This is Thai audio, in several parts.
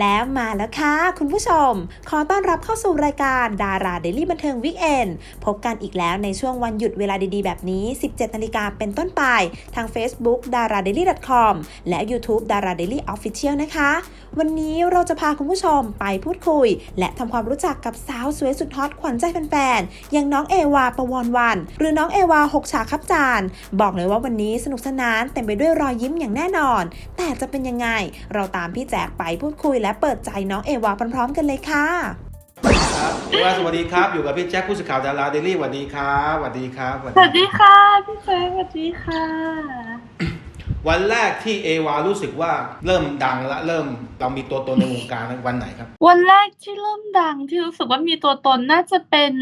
แล้วมาแล้วค่ะ คุณผู้ชม ขอต้อนรับเข้าสู่รายการดาราเดลี่บันเทิงวิกเอนพบกันอีกแล้วในช่วงวันหยุดเวลาดีๆ แบบนี้ 17 นาฬิกาเป็นต้นไป ทาง Facebook d a r a d a i l y c o m และ YouTube d a r a Daily Official นะคะ วันนี้เราจะพาคุณผู้ชมไปพูดคุย และทำความรู้จักกับสาวสวยสุดฮอตขวัญใจแฟนๆ อย่างน้องเอวาประวรวัน หรือน้องเอวาหกฉากครับจาน บอกเลยว่าวันนี้สนุกสนานเต็มไปด้วยรอยยิ้มอย่างแน่นอน แต่จะเป็นยังไง เราตามพี่แจกไปพูดคุย และเปิดใจน้องเอวาพร้อมๆกันเลยค่ะครับเอวาสวัสดีครับ อยู่กับพี่แจ็คผู้สื่อข่าวดาราเดลี่สวัสดีครับสวัสดีครับสวัสสวัสดีค่ะพี่เฟย์สวัสดีค่ะ วันแรกที่เอวารู้สึกว่าเริ่มดังและเริ่มเรามีตัวตนในวงการวันไหนครับ วันแรกที่เริ่มดังที่รู้สึกว่ามีตัวตนน่าจะเป็น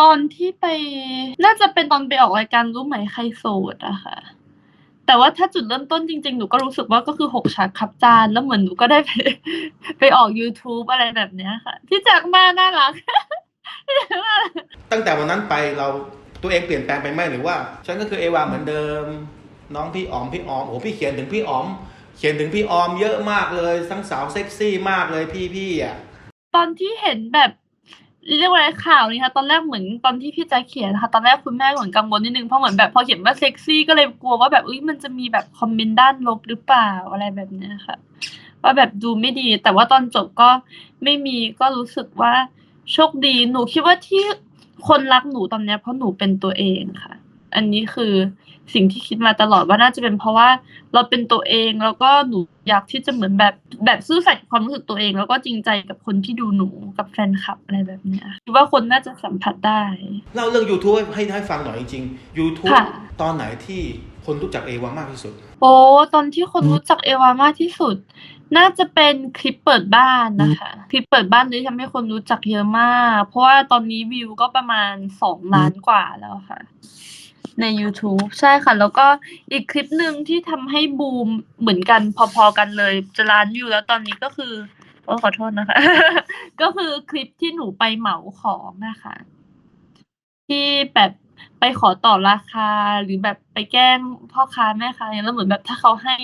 ตอนที่ไป น่าจะเป็นตอนไปออกรายการรู้ไหมใครโสดอะค่ะแต่ว่าถ้าจุดเริ่มต้นจริงๆ หนูก็รู้สึกว่าก็คือหกฉากขับจาน แล้วเหมือนหนูก็ได้ไปไปออก YouTube อะไรแบบเนี้ยค่ะ ที่จากมาน่ารักที่แจ็คมาตั้งแต่วันนั้นไปเราตัวเองเปลี่ยนแปลงไปไหมหรือว่า ฉันก็คือเอวาเหมือนเดิม น้องพี่อ๋อมพี่ออมโอ้พี่เขียนถึงพี่อ๋อม เขียนถึงพี่ออมเยอะมากเลย ทั้งสาวเซ็กซี่มากเลยพี่พี่อะตอนที่เห็นแบบเรียกว่าอะไรข่าวนี้ค่ะตอนแรกเหมือนตอนที่พี่จ๊คเขียนนะคะตอนแรกคุณแม่เหมือนกังวลนิดนึงเพราะเหมือนแบบพอเขียนว่าเซ็กซี่ก็เลยกลัวว่าแบบเอ้ยมันจะมีแบบคอมเมนต์ด้านลบหรือเปล่าอะไรแบบเนี้ยค่ะว่าแบบดูไม่ดี แต่ว่าตอนจบก็ไม่มีก็รู้สึกว่าโชคดีหนูคิดว่าที่คนรักหนูตอนเนี้ยเพราะหนูเป็นตัวเองค่ะ อันนี้คือสิ่งที่คิดมาตลอดว่าน่าจะเป็นเพราะว่าเราเป็นตัวเองแล้วก็หนูอยากที่จะเหมือนแบบแบบซื่อสัตย์กับความรู้สึกตัวเอง แล้วก็จริงใจกับคนที่ดูหนูกับแฟนคลับอะไรแบบเนี้ยคิดว่าคนน่าจะสัมผัสได้เล่าเรื่อง YouTube ให้ให้ฟังหน่อยจริงๆ YouTube ค่ะตอนไหนที่คนรู้จักเอวามากที่สุด โอ้ตอนที่คนรู้จักเอวามากที่สุด น่าจะเป็นคลิปเปิดบ้านนะคะ คลิปเปิดบ้านนี้ทำให้คนรู้จักเยอะมาก เพราะว่าตอนนี้วิวก็ประมาณสองล้านกว่าแล้วค่ะ ใน YouTube ใช่ค่ะ แล้วก็อีกคลิปหนึ่งที่ทำให้บูมเหมือนกันพอๆกันเลย จะล้านวิวแล้วตอนนี้ก็คือโอ้ขอโทษนะคะ ก็คือคลิปที่หนูไปเหมาของนะคะ ที่แบบไปขอต่อราคาหรือแบบไปแกล้งพ่อค้าแม่ค้าอย่างแล้วเหมือนแบบถ้าเขาให้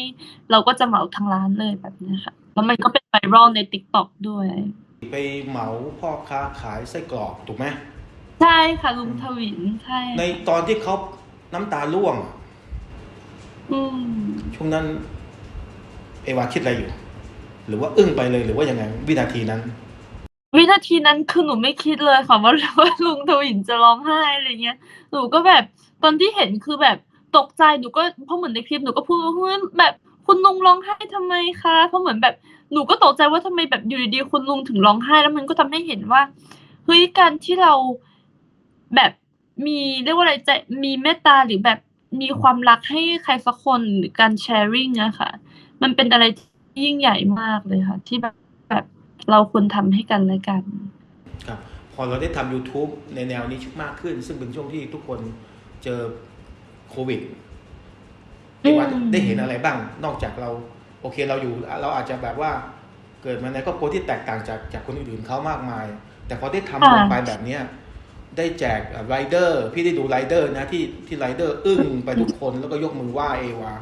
เราก็จะเหมาทางร้านเลยแบบเนี้ยค่ะแล้วมันก็เป็นไวรัลใน t ิ k t o k ด้วย ไปเหมาพ่อค้าขายไส้กรอกถูกไหมใช่ค่ะลุงทวินใช่ในตอนที่เขา น้ำตาร่วงอืมช่วงนั้น เอวาคิดอะไรอยู่ หรือว่าอึ้งไปเลยหรือว่ายังไง วินาทีนั้น วินาทีนั้นคือหนูไม่คิดเลยค่ะว่าว่าลุงทวินจะร้องไห้อะไรเงี้ยหนูก็แบบตอนที่เห็นคือแบบตกใจหนูก็เพราะเหมือนในคลิปหนูก็พูดว่าเฮ้ยแบบคุณลุงร้องไห้ทำไมคะเพราะเหมือนแบบหนูก็ตกใจว่าทำไมแบบอยู่ดีๆคุณลุงถึงร้องไห้แล้วมันก็ทำให้เห็นว่าเฮ้ยการที่เราแบบ มีเรียกว่าอะไรใจมีเมตตาหรือแบบมีความรักให้ใครสักคนหรือการแชร์ริ่งอะค่ะ มันเป็นอะไรที่ยิ่งใหญ่มากเลยค่ะ ที่แบบแบบเราควรทำให้กันและกันครับพอเราได้ทำ YouTube ในแนวนี้มากขึ้น ซึ่งเป็นช่วงที่ทุกคนเจอโควิดเอวาอืมได้เห็นอะไรบ้าง นอกจากเรา โอเคเราอยู่เราอาจจะแบบว่าเกิดมาในครอบครัวที่แตกต่างจากจากคนอื่นๆเขามากมาย แต่พอได้ทำลงไปแบบเนี้ย ได้แจกไรเดอร์ พี่ได้ดูไรเดอร์นะที่ที่ไรเดอร์อึ้งไปทุกคนแล้วก็ยกมือไหว้เอวา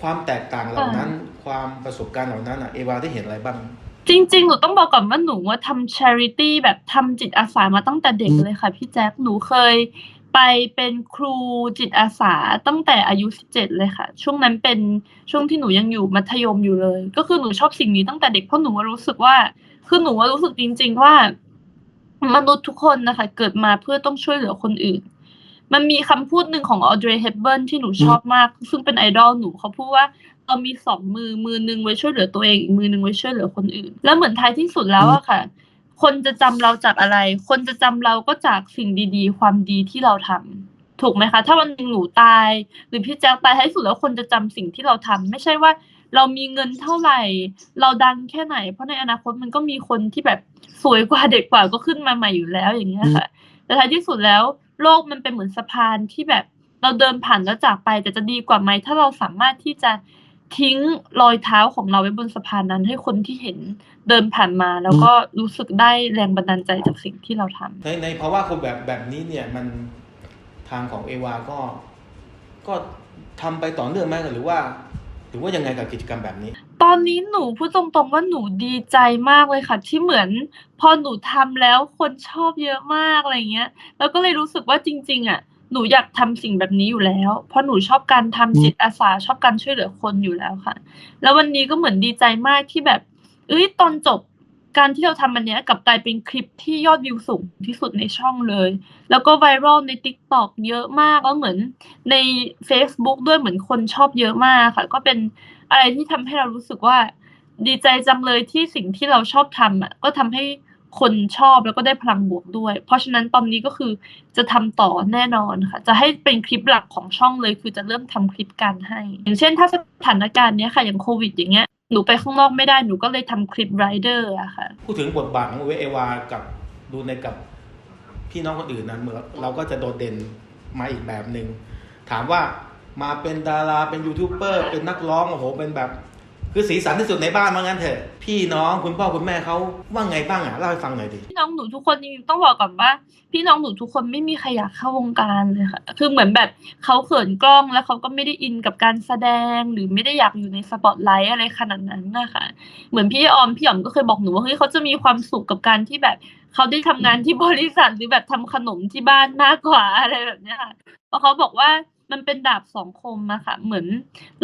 ความแตกต่างเหล่านั้น ความประสบการณ์เหล่านั้นอะเอวาได้เห็นอะไรบ้าง จริง ๆ หนูต้องบอกก่อนว่าหนูว่าทำ charity แบบทำจิตอาสามาตั้งแต่เด็กเลยค่ะพี่แจ๊คหนูเคยไปเป็นครูจิตอาสาตั้งแต่อายุ17เลยค่ะ ช่วงนั้นเป็นช่วงที่หนูยังอยู่มัธยมอยู่เลย ก็คือหนูชอบสิ่งนี้ตั้งแต่เด็กเพราะหนูว่ารู้สึกว่า คือหนูว่ารู้สึกจริง ๆ ว่า มนุษย์ทุกคนนะคะ เกิดมาเพื่อต้องช่วยเหลือคนอื่น มันมีคำพูดหนึ่งของออเดร h เฮเบิร์นที่หนูชอบมาก ซึ่งเป็นไอดอลหนูเขาพูดว่าเรามีสองมือมือหนึ่งไว้ช่วยเหลือตัวเองอีกมือหนึ่งไว้ช่วยเหลือคนอื่น แล้วเหมือนท้ายที่สุดแล้วอะค่ะ คนจะจำเราจากอะไร คนจะจำเราก็จากสิ่งดีๆ ความดีที่เราทำถูกไหมคะ ถ้าวันหนึ่งหนูตาย หรือพี่แจ๊คตายท้ายสุดแล้วคนจะจำสิ่งที่เราทำไม่ใช่ว่า เรามีเงินเท่าไหร่ เราดังแค่ไหน เพราะในอนาคตมันก็มีคนที่แบบสวยกว่าเด็กกว่าก็ขึ้นมาใหม่อยู่แล้วอย่างเงี้ยค่ะ แต่ท้ายที่สุดแล้วโลกมันเป็นเหมือนสะพานที่แบบเราเดินผ่านแล้วจากไป แต่จะดีกว่าไหมถ้าเราสามารถที่จะทิ้งรอยเท้าของเราไว้บนสะพานนั้น ให้คนที่เห็นเดินผ่านมา แล้วก็รู้สึกได้แรงบันดาลใจจากสิ่งที่เราทำในในภาวะโควิดแบบแบบนี้เนี่ยมันทางของเอวาก็ ก็ทำไปต่อเนื่องไหมหรือว่า หรือว่ายังไงกับกิจกรรมแบบนี้ ตอนนี้หนูพูดตรงๆว่าหนูดีใจมากเลยค่ะ ที่เหมือน พอหนูทำแล้วคนชอบเยอะมากอะไรเงี้ย แล้วก็เลยรู้สึกว่าจริง ๆ อะ หนูอยากทำสิ่งแบบนี้อยู่แล้ว เพราะหนูชอบการทำจิตอาสาชอบการช่วยเหลือคนอยู่แล้วค่ะ แล้ววันนี้ก็เหมือนดีใจมากที่แบบ เอ้ยตอนจบ การที่เราทำอันเนี้ยกลับกลายเป็นคลิปที่ยอดวิวสูงที่สุดในช่องเลย แล้วก็ไวรัลใน TikTok เยอะมากแล้วเหมือนใน Facebook ด้วยเหมือนคนชอบเยอะมากค่ะ ก็เป็นอะไรที่ทำให้เรารู้สึกว่า ดีใจจังเลยที่สิ่งที่เราชอบทำอะก็ทำให้คนชอบแล้วก็ได้พลังบวกด้วย เพราะฉะนั้นตอนนี้ก็คือจะทำต่อแน่นอนค่ะ จะให้เป็นคลิปหลักของช่องเลย คือจะเริ่มทำคลิปการให้ อย่างเช่นถ้าสถานการณ์เนี้ยค่ะอย่างโควิดอย่างเงี้ย หนูไปข้างนอกไม่ได้หนูก็เลยทำคลิปไรเดอร์อะค่ะ พูดถึงบทบาทของเวเอวากับดูในกับพี่น้องคนอื่นนะเหมือนเราก็จะโดดเด่นมาอีกแบบหนึ่งถามว่ามาเป็นดาราเป็นยูทูบเบอร์เป็นนักร้องโอ้โหเป็นแบบ คือสีสันที่สุดในบ้านมางั้นเถอะ พี่น้องคุณพ่อคุณแม่เขาว่าไงบ้างอะเล่าให้ฟังหน่อยดิพี่น้องหนูทุกคนจริงๆต้องบอกก่อนว่า พี่น้องหนูทุกคนไม่มีใครอยากเข้าวงการเลยค่ะ คือเหมือนแบบเขาเขินกล้องแล้วเขาก็ไม่ได้อินกับการแสดงหรือไม่ได้อยากอยู่ในสปอตไลท์อะไรขนาดนั้นนะคะเหมือนพี่ออมพี่อ๋อมก็เคยบอกหนูว่าเฮ้ยเขาจะมีความสุขกับการที่แบบเขาได้ทำงานที่บริษัทหรือแบบทำขนมที่บ้านมากกว่าอะไรแบบเนี้ยค่ะเพราะเขาบอกว่า มันเป็นดาบสองคมอะค่ะ เหมือน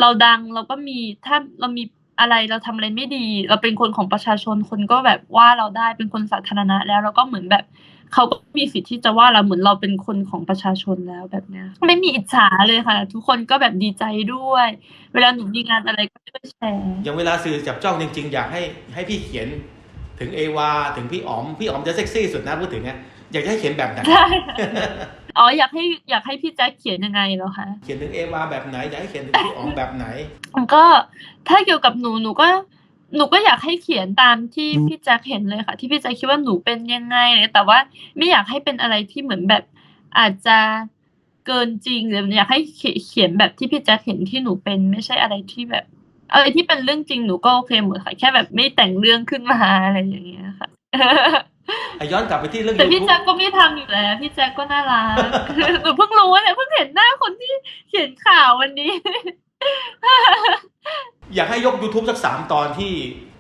เราดังเราก็มีถ้าเรามีอะไรเราทำอะไรไม่ดี เราเป็นคนของประชาชนคนก็แบบว่าเราได้เป็นคนสาธารณะแล้วเราก็เหมือนแบบเขาก็มีสิทธิ์ที่จะว่าเราเหมือนเราเป็นคนของประชาชนแล้วแบบเนี้ยไม่มีอิจฉาเลยค่ะ ทุกคนก็แบบดีใจด้วย เวลาหนูมีงานอะไรก็ช่วยแชร์อย่างเวลาสื่อจับจ้องจริง ๆ อยากให้ให้พี่เขียนถึงเอวาถึงพี่อ๋อมพี่อ๋อมจะเซ็กซี่สุดนะพูดถึงอะอยากจะให้เขียนแบบไหนใช่ อ๋ออยากให้อยากให้พี่แจ็คเขียนยังไงเหรอคะเขียนถึงเอวาแบบไหนอยากให้เขียนถึงพี่อ๋อมแบบไหน ก็ถ้าเกี่ยวกับหนูหนูก็หนูก็อยากให้เขียนตามที่พี่แจ็คเห็นเลยค่ะ ที่พี่แจ็คคิดว่าหนูเป็นยังไงเลยแต่ว่าไม่อยากให้เป็นอะไรที่เหมือนแบบอาจจะเกินจริงหรืออยากให้เขียเขียนแบบที่พี่แจ็คเห็นที่หนูเป็นไม่ใช่อะไรที่แบบ อะไรที่เป็นเรื่องจริงหนูก็โอเคหมดค่ะ แค่แบบไม่แต่งเรื่องขึ้นมาอะไรอย่างเงี้ยค่ะอะ ย้อนกลับไปที่เรื่องแต่พี่ YouTube แจ็คก็ไม่ทำอยู่แล้ว พี่แจ็คก็น่ารักหนูเพิ่งรู้เนี่ยเพิ่งเห็นหน้าคนที่เขียนข่าววันนี้ อยากให้ยก YouTube สักสามตอนที่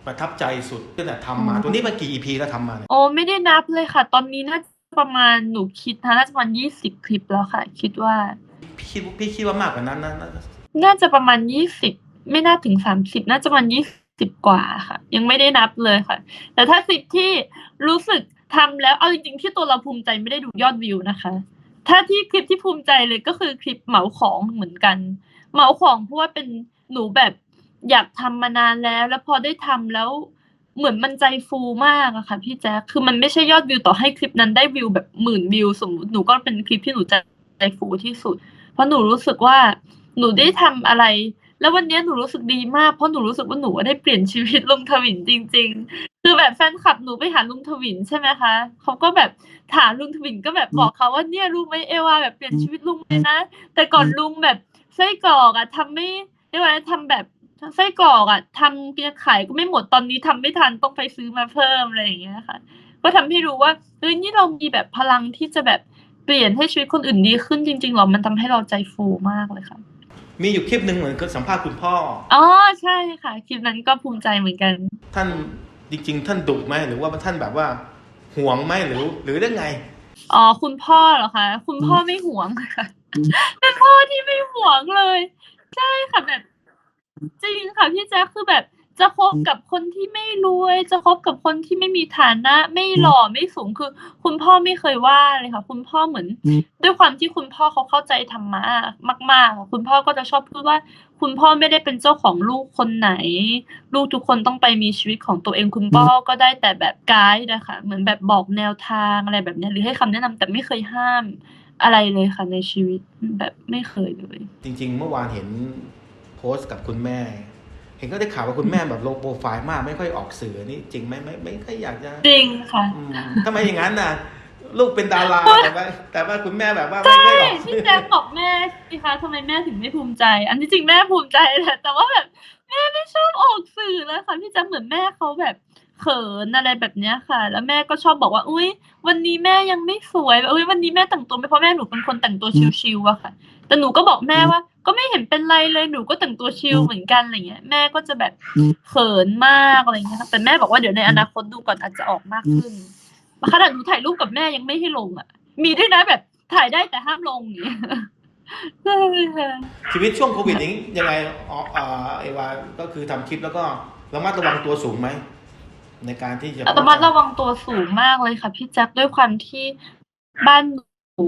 ประทับใจสุดตั้งแต่ทำมาอืมตัวนี้มากี่ EP แล้วทำมาเนี่ยโอ้ไม่ได้นับเลยค่ะ ตอนนี้น่าจะประมาณหนูคิดนะน่าจะประมาณยี่สิบคลิปแล้วค่ะ คิดว่าพี่คิดพี่คิดว่ามากกว่านั้นนะนะน่าจะประมาณยี่สิบไม่น่าถึงสามสิบน่าจะประมาณยี่สิบ สิบกว่าค่ะ ยังไม่ได้นับเลยค่ะ แต่ถ้าคลิปที่รู้สึกทำแล้วเอาจริงๆ ที่ตัวเราภูมิใจไม่ได้ดูยอดวิวนะคะ ถ้าที่คลิปที่ภูมิใจเลยก็คือคลิปเหมาของเหมือนกัน เหมาของเพราะว่าเป็นหนูแบบอยากทำมานานแล้ว แล้วพอได้ทำแล้วเหมือนมันใจฟูมากอะค่ะพี่แจ๊คคือมันไม่ใช่ยอดวิวต่อให้คลิปนั้นได้วิวแบบหมื่นวิว สมมติหนูก็เป็นคลิปที่หนูใจฟูที่สุด เพราะหนูรู้สึกว่าหนูได้ทำอะไร แล้ววันนี้หนูรู้สึกดีมากเพราะหนูรู้สึกว่าหนูได้เปลี่ยนชีวิตลุงทวินจริง ๆ คือแบบแฟนคลับหนูไปหาลุงทวินใช่ไหมคะเขาก็แบบถามลุงทวินก็แบบบอกเขาว่าเนี่ยรู้ไหมเอวาแบบเปลี่ยนชีวิตลุงเลยนะ แต่ก่อนลุงแบบไส้กรอกอะทำไม่เรียกว่าอะไรทำแบบไส้กรอกอะทำกินขายก็ไม่หมดตอนนี้ทำไม่ทันต้องไปซื้อมาเพิ่มอะไรอย่างเงี้ยค่ะ ก็ทำให้รู้ว่าเฮ้ยนี่เรามีแบบพลังที่จะแบบเปลี่ยนให้ชีวิตคนอื่นดีขึ้นจริงๆหรอมันทำให้เราใจฟูมากเลยค่ะ มีอยู่คลิปหนึ่งเหมือนกับสัมภาษณ์คุณพ่อ อ๋อใช่ค่ะ คลิปนั้นก็ภูมิใจเหมือนกัน ท่านจริง ๆ ท่านดุไหมหรือว่าท่านแบบว่าห่วงไหมหรือ หรือเรื่องไง อ๋อคุณพ่อเหรอคะคุณพ่อไม่หวงค่ะเป็นพ่อที่ไม่หวงเลย ใช่ค่ะแบบ จริงค่ะพี่แจ๊คคือแบบ จะคบกับคนที่ไม่รวย จะคบกับคนที่ไม่มีฐานะ ไม่หล่อไม่สูงคือ คุณพ่อไม่เคยว่าเลยค่ะ คุณพ่อเหมือน ด้วยความที่คุณพ่อเขาเข้าใจธรรมะมากๆอะคุณพ่อก็จะชอบพูดว่า คุณพ่อไม่ได้เป็นเจ้าของลูกคนไหน ลูกทุกคนต้องไปมีชีวิตของตัวเอง คุณพ่อก็ได้แต่แบบไกด์นะคะเหมือนแบบบอกแนวทางอะไรแบบเนี้ยหรือให้คำแนะนำแต่ไม่เคยห้ามอะไรเลยค่ะในชีวิตแบบไม่เคยเลย จริง ๆ เมื่อวานเห็นโพสต์กับคุณแม่ เห็นก็ได้ข่าวว่าคุณแม่แบบโลโปรไฟล์มากไม่ค่อยออกสื่อนี่จริงไหมไม่ไม่ค่อยอยากจะจริงค่ะอืมทำไมอย่างนั้นน่ะ ลูกเป็นดาราแต่ว่าแต่ว่าคุณแม่แบบว่าไม่ค่อยออกสื่พี่อแจ๊คบอกแม่สิคะทำไมแม่ถึงไม่ภูมิใจ อันที่จริงแม่ภูมิใจแหละแต่ว่าแบบแม่ไม่ชอบออกสื่อเลยค่ะพี่แจ๊คเหมือนแม่เขาแบบเขินอะไรแบบเนี้ยค่ะ แล้วแม่ก็ชอบบอกว่า อุ้ยวันนี้แม่ยังไม่สวย อุ้ยวันนี้แม่แต่งตัวไม่เพราะแม่หนูเป็นคนแต่งตัวชิวๆอะค่ะ แต่หนูก็บอกแม่ว่า ก็ไม่เห็นเป็นไรเลยหนูก็แต่งตัวชิลเหมือนกันอะไรเงี้ยแม่ก็จะแบบเขินมากอะไรเงี้ยค่ะแต่แม่บอกว่าเดี๋ยวในอนาคตดูก่อนอาจจะออกมากขึ้นขนาดหนูถ่ายรูปกับแม่ยังไม่ให้ลงอะ มีด้วยนะแบบถ่ายได้แต่ห้ามลงอย่างเงี้ยใช่ค่ะชีวิตช่วงโควิดนี้ยังไงอ๋ออ่าเอวาก็คือทำคลิปแล้วก็ระมัดระวังตัวสูงไหมในการที่จะอัตมาระวังตัวสูงมากเลยค่ะพี่แจ็คด้วยความที่บ้านหนู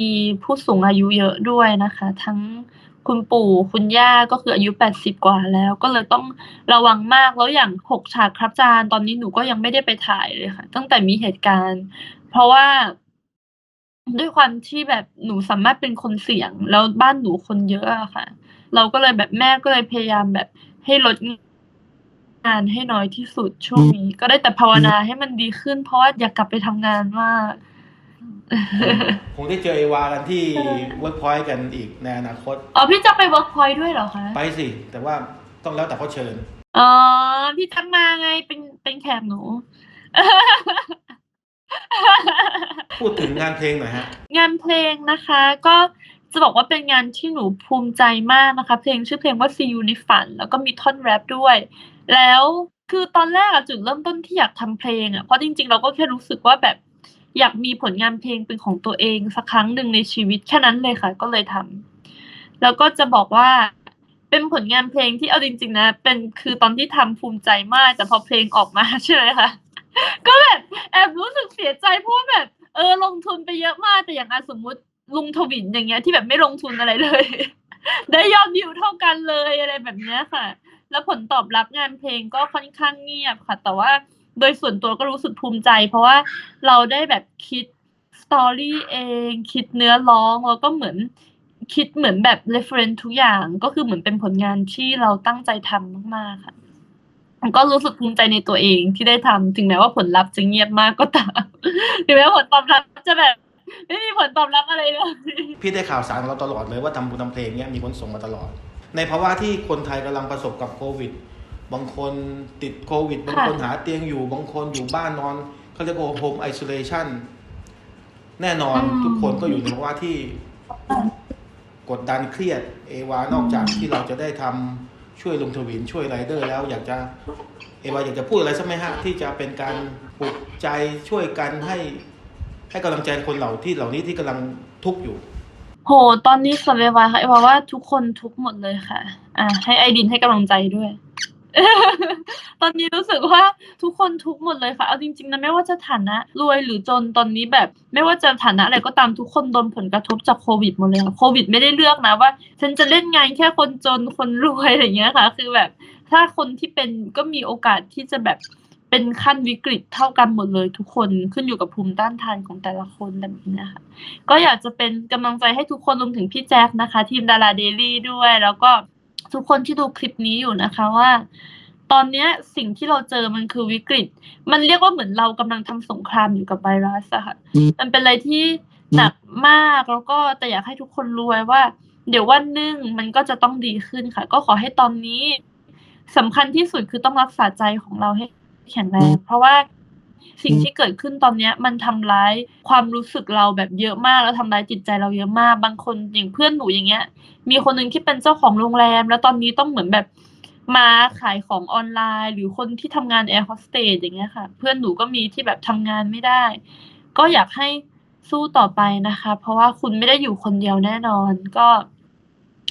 มีผู้สูงอายุเยอะด้วยนะคะ ทั้งคุณปู่คุณย่าก็คืออายุแปดสิบกว่าแล้ว ก็เลยต้องระวังมากแล้วอย่างหกฉากครับจานตอนนี้หนูก็ยังไม่ได้ไปถ่ายเลยค่ะ ตั้งแต่มีเหตุการณ์ เพราะว่า ด้วยความที่แบบหนูสามารถเป็นคนเสี่ยง แล้วบ้านหนูคนเยอะอะค่ะ เราก็เลยแบบแม่ก็เลยพยายามแบบให้ลดงานให้น้อยที่สุดช่วงนี้ ก็ได้แต่ภาวนาให้มันดีขึ้น เพราะว่าอยากกลับไปทำงานมาก คงได้เจอเอวากันที่เวิร์กพอยต์กันอีกในอนาคต อ๋อพี่จะไปเวิร์กพอยต์ด้วยเหรอคะ ไปสิ แต่ว่าต้องแล้วแต่เขาเชิญ อ๋อ พี่จักมาไงเป็นเป็นแขกหนู พูดถึงงานเพลงหน่อยฮะ งานเพลงนะคะ ก็จะบอกว่าเป็นงานที่หนูภูมิใจมากนะคะ เพลงชื่อเพลงว่า See You ในฝัน แล้วก็มีท่อนแรปด้วย แล้วคือตอนแรกอะจุดเริ่มต้นที่อยากทำเพลงอะเพราะจริง ๆ เราก็แค่รู้สึกว่าแบบ อยากมีผลงานเพลงเป็นของตัวเองสักครั้งหนึ่งในชีวิตแค่นั้นเลยค่ะ ก็เลยทำแล้วก็จะบอกว่าเป็นผลงานเพลงที่เอาจริง ๆ นะ เป็นคือตอนที่ทำภูมิใจมาก แต่พอเพลงออกมาใช่ไหมคะก็แบบแอบรู้สึกเสียใจเพราะว่าแบบ เออลงทุนไปเยอะมากแต่อย่างอะสมมุติลุงทวินอย่างเงี้ยที่แบบไม่ลงทุนอะไรเลย ได้ยอดวิวเท่ากันเลยอะไรแบบเนี้ยค่ะ แล้วผลตอบรับงานเพลงก็ค่อนข้างเงียบค่ะ แต่ว่า โดยส่วนตัวก็รู้สึกภูมิใจ เพราะว่าเราได้แบบคิดสตอรี่เองคิดเนื้อร้องแล้วก็เหมือนคิดเหมือนแบบ reference ทุกอย่างก็คือเหมือนเป็นผลงานที่เราตั้งใจทำมากๆค่ะก็รู้สึกภูมิใจในตัวเองที่ได้ทำถึงแม้ว่าผลลัพธ์จะเงียบมากก็ตามถึงแม้ว่าผลตอบรับจะแบบไม่มีผลตอบรับอะไรเลยพี่ได้ข่าวสารเราตลอดเลยว่าทำบุญทำเพลงเนี้ยมีคนส่งมาตลอด ในภาวะที่คนไทยกำลังประสบกับโควิด บางคนติดโควิด บางคนหาเตียงอยู่ บางคนอยู่บ้านนอนเขาเรียกว่าโฮมไอโซเลชันแน่นอนอืมทุกคนก็อยู่ในภาวะที่กดดันเครียด เอวานอกจากที่เราจะได้ทำช่วยลุงทวินช่วยไรเดอร์ แล้วอยากจะเอวาอยากจะพูดอะไรสักไหมฮะที่จะเป็นการปลุกใจช่วยกันให้ ให้กำลังใจคนเหล่าที่เหล่านี้ที่กำลังทุกข์อยู่ โห ตอนนี้สเววายค่ะเอว่าว่าทุกคนทุกข์หมดเลยค่ะ อะให้ไอดินให้กำลังใจด้วย ตอนนี้รู้สึกว่าทุกคนทุกข์หมดเลยค่ะ เอาจริงๆนะไม่ว่าจะฐานะรวยหรือจนตอนนี้แบบ ไม่ว่าจะฐานะอะไรก็ตามทุกคนโดนผลกระทบจากโควิดหมดเลยค่ะโควิดไม่ได้เลือกนะว่า ฉันจะเล่นงานแค่คนจนคนรวยอะไรอย่างเงี้ยค่ะ คือแบบถ้าคนที่เป็นก็มีโอกาสที่จะแบบเป็นขั้นวิกฤตเท่ากันหมดเลยทุกคนขึ้นอยู่กับภูมิต้านทานของแต่ละคนแบบนี้นะคะก็อยากจะเป็นกำลังใจให้ทุกคนรวมถึงพี่แจ๊คนะคะ ทีมดาราเดลี่ด้วย แล้วก็ ทุกคนที่ดูคลิปนี้อยู่นะคะว่า ตอนเนี้ยสิ่งที่เราเจอมันคือวิกฤต มันเรียกว่าเหมือนเรากำลังทำสงครามอยู่กับไวรัสอะค่ะมันเป็นอะไรที่หนักมากแล้วก็แต่อยากให้ทุกคนรู้ไว้ว่า เดี๋ยววันหนึ่งมันก็จะต้องดีขึ้นค่ะ ก็ขอให้ตอนนี้สำคัญที่สุดคือต้องรักษาใจของเราให้แข็งแรงเพราะว่า สิ่งที่เกิดขึ้นตอนเนี้ย มันทำร้ายความรู้สึกเราแบบเยอะมากแล้วทำร้ายจิตใจเราเยอะมาก บางคนอย่างเพื่อนหนูอย่างเงี้ย มีคนหนึ่งที่เป็นเจ้าของโรงแรม แล้วตอนนี้ต้องเหมือนแบบมาขายของออนไลน์ หรือคนที่ทำงานแอร์โฮสเตสอย่างเงี้ยค่ะ เพื่อนหนูก็มีที่แบบทำงานไม่ได้ ก็อยากให้สู้ต่อไปนะคะ เพราะว่าคุณไม่ได้อยู่คนเดียวแน่นอนก็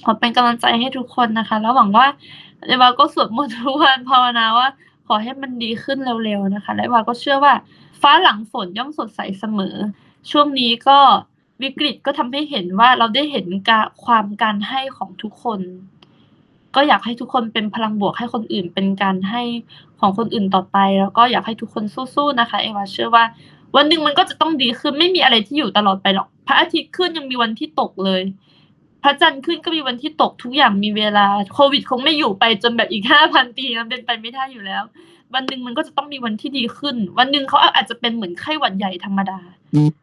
ขอเป็นกำลังใจให้ทุกคนนะคะ แล้วหวังว่าเอวาก็สวดมนต์ทุกวันภาวนาว่า ขอให้มันดีขึ้นเร็วๆนะคะ และเอวาก็เชื่อว่าฟ้าหลังฝนย่อมสดใสเสมอ ช่วงนี้ก็วิกฤตก็ทำให้เห็นว่าเราได้เห็นกาความการให้ของทุกคน ก็อยากให้ทุกคนเป็นพลังบวกให้คนอื่นเป็นการให้ของคนอื่นต่อไป แล้วก็อยากให้ทุกคนสู้ๆนะคะเอวาเชื่อว่า วันหนึ่งมันก็จะต้องดีขึ้นไม่มีอะไรที่อยู่ตลอดไปหรอกพระอาทิตย์ขึ้นยังมีวันที่ตกเลย พระจันทร์ขึ้นก็มีวันที่ตกทุกอย่างมีเวลาโควิดคงไม่อยู่ไปจนแบบอีกห้าพันปีมันเป็นไปไม่ได้อยู่แล้ว วันหนึ่งมันก็จะต้องมีวันที่ดีขึ้น วันหนึ่งเขาอาจจะเป็นเหมือนไข้หวัดใหญ่ธรรมดา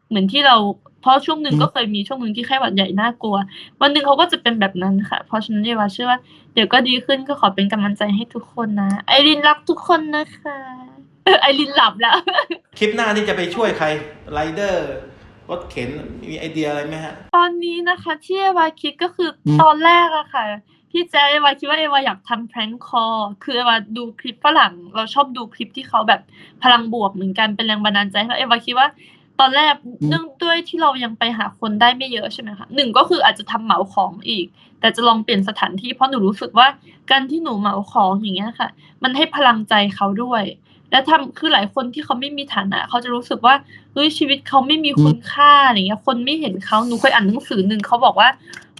เหมือนที่เราเพราะช่วงหนึ่งก็เคยมีช่วงหนึ่งที่ไข้หวัดใหญ่น่ากลัว วันหนึ่งเขาก็จะเป็นแบบนั้นค่ะ เพราะฉะนั้นเอวาเชื่อว่าเดี๋ยวก็ดีขึ้นก็ขอเป็นกำลังใจให้ทุกคนนะ ไอรินรักทุกคนนะคะเออไอรินหลับแล้ว คลิปหน้านี่จะไปช่วยใครไรเดอร์ รถเข็นมีไอเดียอะไรไหมฮะ ตอนนี้นะคะที่เอวาคิดก็คืออม ตอนแรกอะค่ะพี่แจ๊คเอวาคิดว่าเอวาอยากทำแพร้งคอคือเอวาดูคลิปฝรั่ง เราชอบดูคลิปที่เขาแบบพลังบวกเหมือนกันเป็นแรงบันดาลใจแล้วเอวาคิดว่า ตอนแรกเนื่องด้วยที่เรายังไปหาคนได้ไม่เยอะใช่ไหมคะหนึ่งก็คืออาจจะทำเหมาของอีก แต่จะลองเปลี่ยนสถานที่เพราะหนูรู้สึกว่าการที่หนูเหมาของอย่างเงี้ยค่ะ มันให้พลังใจเขาด้วย และทำคือหลายคนที่เขาไม่มีฐานะเขาจะรู้สึกว่าเฮ้ยชีวิตเขาไม่มีคุณค่าอะไรเงี้ย คนไม่เห็นเขาหนูเคยอ่านหนังสือหนึ่งเขาบอกว่า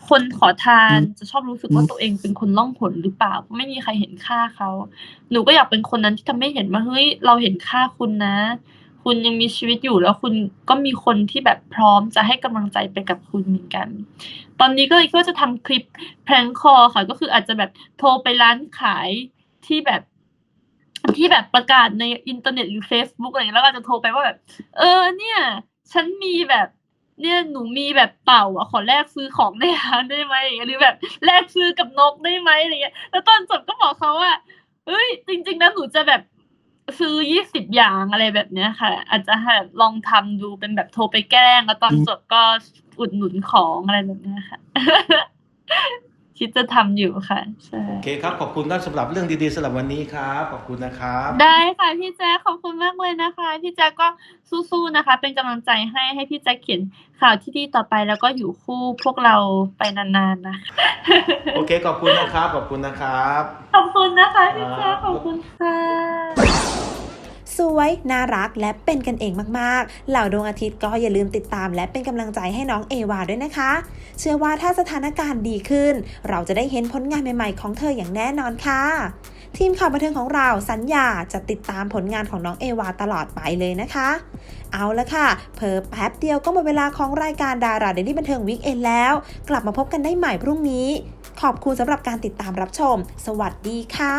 คนขอทานจะชอบรู้สึกว่าตัวเองเป็นคนล่องหนหรือเปล่า ไม่มีใครเห็นค่าเขาหนูก็อยากเป็นคนนั้นที่ทำให้เห็นว่าเฮ้ยเราเห็นค่าคุณนะ คุณยังมีชีวิตอยู่แล้วคุณก็มีคนที่แบบพร้อมจะให้กำลังใจไปกับคุณเหมือนกัน ตอนนี้ก็ก็จะทำคลิปแพร้งคอค่ะก็คืออาจจะแบบโทรไปร้านขายที่แบบ ที่แบบประกาศในอินเทอร์เน็ตหรือ Facebook อะไรอย่างเงี้ยแล้วก็จะโทรไปว่าแบบ เออเนี่ย ฉันมีแบบ เนี่ยหนูมีแบบเต่าอะขอแลกซื้อของในร้านได้ไหมอย่างเงี้ยหรือแบบแลกซื้อกับนกได้ไหมอะไรเงี้ยแล้วตอนจบก็บอกเขาว่าเฮ้ย จริง ๆ นะหนูจะแบบซื้อยี่สิบอย่างอะไรแบบเนี้ยค่ะ อาจจะแบบลองทำดูเป็นแบบโทรไปแกล้งแล้วตอนจบก็อุดหนุนของอะไรแบบเนี้ยค่ะ คิดจะทำอยู่ค่ะใช่โอเคครับขอบคุณครับสำหรับเรื่องดีๆสำหรับวันนี้ครับขอบคุณนะครับได้ค่ะพี่แจ๊คขอบคุณมากเลยนะคะพี่แจ๊คก็สู้ๆนะคะ เป็นกำลังใจให้ให้พี่แจ๊คเขียนข่าวที่ดีต่อไปแล้วก็อยู่คู่พวกเราไปนานๆนะคะโอเคขอบคุณนะครับขอบคุณนะครับ ขอบคุณนะคะพี่แจ๊คขอบคุณค่ะ สวยน่ารักและเป็นกันเองมากๆ เหล่าดวงอาทิตย์ก็อย่าลืมติดตาม และเป็นกำลังใจให้น้องเอวาด้วยนะคะ เชื่อว่าถ้าสถานการณ์ดีขึ้น เราจะได้เห็นผลงานใหม่ ๆ ของเธออย่างแน่นอนค่ะ ทีมข่าวบันเทิงของเราสัญญาจะติดตามผลงานของน้องเอวาตลอดไปเลยนะคะ เอาละค่ะ เพอแป๊บเดียวก็หมดเวลาของรายการดาราเดลี่บันเทิงวิกเอนแล้ว กลับมาพบกันได้ใหม่พรุ่งนี้ ขอบคุณสำหรับการติดตามรับชม สวัสดีค่ะ